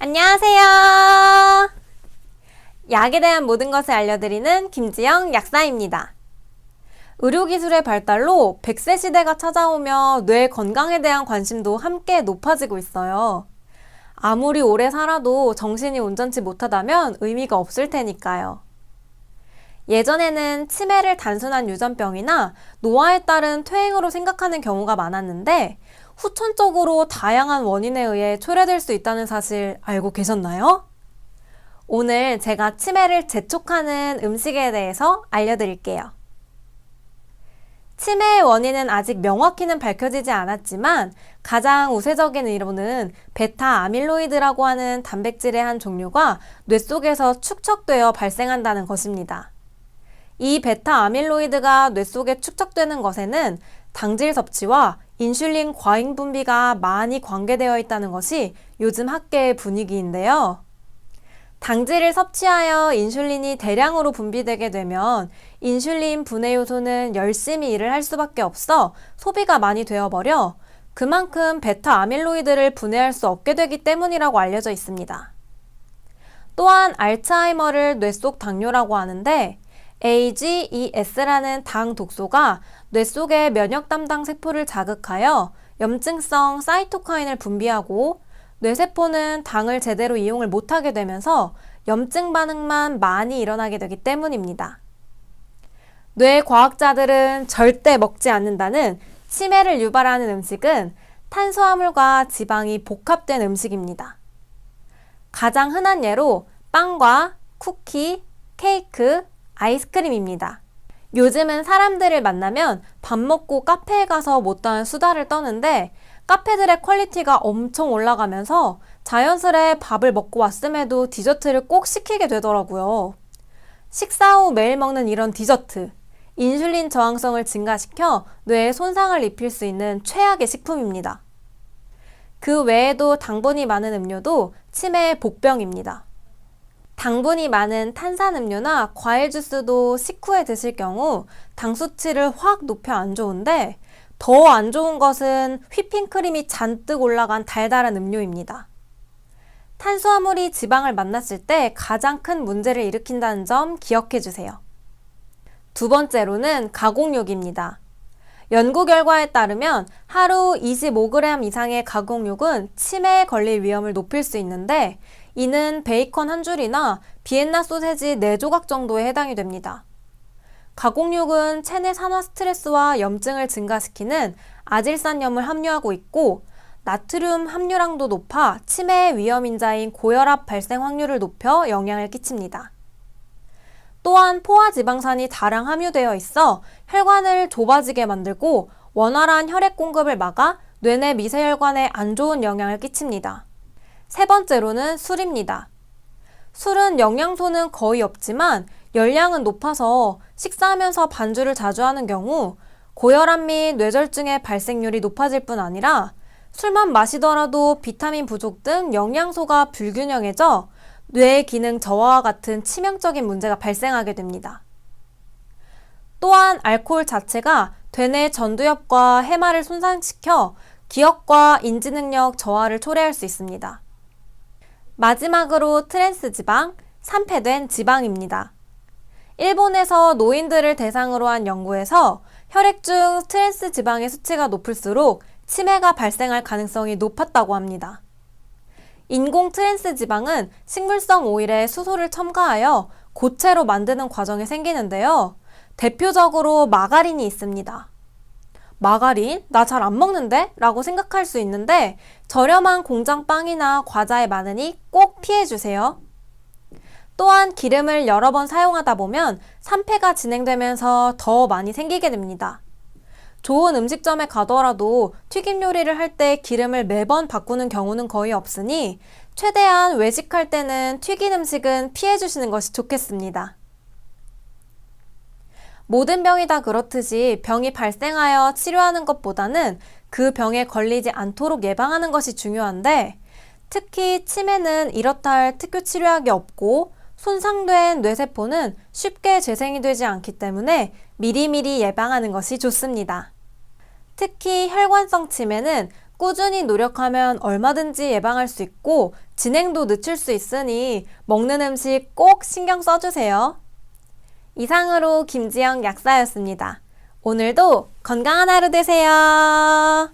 안녕하세요. 약에 대한 모든 것을 알려드리는 김지영 약사입니다. 의료기술의 발달로 100세 시대가 찾아오며 뇌 건강에 대한 관심도 함께 높아지고 있어요. 아무리 오래 살아도 정신이 온전치 못하다면 의미가 없을 테니까요. 예전에는 치매를 단순한 유전병이나 노화에 따른 퇴행으로 생각하는 경우가 많았는데 후천적으로 다양한 원인에 의해 초래될 수 있다는 사실 알고 계셨나요? 오늘 제가 치매를 재촉하는 음식에 대해서 알려드릴게요. 치매의 원인은 아직 명확히는 밝혀지지 않았지만 가장 우세적인 이론은 베타 아밀로이드라고 하는 단백질의 한 종류가 뇌 속에서 축적되어 발생한다는 것입니다. 이 베타 아밀로이드가 뇌 속에 축적되는 것에는 당질 섭취와 인슐린 과잉 분비가 많이 관계되어 있다는 것이 요즘 학계의 분위기인데요. 당질을 섭취하여 인슐린이 대량으로 분비되게 되면 인슐린 분해 요소는 열심히 일을 할 수밖에 없어 소비가 많이 되어버려 그만큼 베타 아밀로이드를 분해할 수 없게 되기 때문이라고 알려져 있습니다. 또한 알츠하이머를 뇌 속 당뇨라고 하는데 AGES라는 당 독소가 뇌 속의 면역 담당 세포를 자극하여 염증성 사이토카인을 분비하고 뇌세포는 당을 제대로 이용을 못하게 되면서 염증 반응만 많이 일어나게 되기 때문입니다. 뇌 과학자들은 절대 먹지 않는다는 치매를 유발하는 음식은 탄수화물과 지방이 복합된 음식입니다. 가장 흔한 예로 빵과 쿠키, 케이크, 아이스크림입니다. 요즘은 사람들을 만나면 밥 먹고 카페에 가서 못다한 수다를 떠는데 카페들의 퀄리티가 엄청 올라가면서 자연스레 밥을 먹고 왔음에도 디저트를 꼭 시키게 되더라고요. 식사 후 매일 먹는 이런 디저트. 인슐린 저항성을 증가시켜 뇌에 손상을 입힐 수 있는 최악의 식품입니다. 그 외에도 당분이 많은 음료도 치매의 복병입니다. 당분이 많은 탄산음료나 과일 주스도 식후에 드실 경우 당 수치를 확 높여 안 좋은데 더 안 좋은 것은 휘핑크림이 잔뜩 올라간 달달한 음료입니다. 탄수화물이 지방을 만났을 때 가장 큰 문제를 일으킨다는 점 기억해 주세요. 두 번째로는 가공육입니다. 연구 결과에 따르면 하루 25g 이상의 가공육은 치매에 걸릴 위험을 높일 수 있는데 이는 베이컨 한 줄이나 비엔나 소세지 4조각 정도에 해당이 됩니다. 가공육은 체내 산화 스트레스와 염증을 증가시키는 아질산염을 함유하고 있고 나트륨 함유량도 높아 치매의 위험 인자인 고혈압 발생 확률을 높여 영향을 끼칩니다. 또한 포화 지방산이 다량 함유되어 있어 혈관을 좁아지게 만들고 원활한 혈액 공급을 막아 뇌내 미세혈관에 안 좋은 영향을 끼칩니다. 세 번째로는 술입니다. 술은 영양소는 거의 없지만 열량은 높아서 식사하면서 반주를 자주 하는 경우 고혈압 및 뇌졸중의 발생률이 높아질 뿐 아니라 술만 마시더라도 비타민 부족 등 영양소가 불균형해져 뇌 기능 저하와 같은 치명적인 문제가 발생하게 됩니다. 또한 알코올 자체가 되뇌 전두엽과 해마를 손상시켜 기억과 인지 능력 저하를 초래할 수 있습니다. 마지막으로 트랜스 지방, 산패된 지방입니다. 일본에서 노인들을 대상으로 한 연구에서 혈액 중 트랜스 지방의 수치가 높을수록 치매가 발생할 가능성이 높았다고 합니다. 인공 트랜스 지방은 식물성 오일에 수소를 첨가하여 고체로 만드는 과정이 생기는데요. 대표적으로 마가린이 있습니다. 마가린? 나 잘 안 먹는데? 라고 생각할 수 있는데 저렴한 공장 빵이나 과자에 많으니 꼭 피해주세요. 또한 기름을 여러 번 사용하다 보면 산패가 진행되면서 더 많이 생기게 됩니다. 좋은 음식점에 가더라도 튀김 요리를 할 때 기름을 매번 바꾸는 경우는 거의 없으니 최대한 외식할 때는 튀긴 음식은 피해 주시는 것이 좋겠습니다. 모든 병이 다 그렇듯이 병이 발생하여 치료하는 것보다는 그 병에 걸리지 않도록 예방하는 것이 중요한데 특히 치매는 이렇다 할 특효 치료약이 없고 손상된 뇌세포는 쉽게 재생이 되지 않기 때문에 미리미리 예방하는 것이 좋습니다. 특히 혈관성 치매는 꾸준히 노력하면 얼마든지 예방할 수 있고 진행도 늦출 수 있으니 먹는 음식 꼭 신경 써주세요. 이상으로 김지영 약사였습니다. 오늘도 건강한 하루 되세요.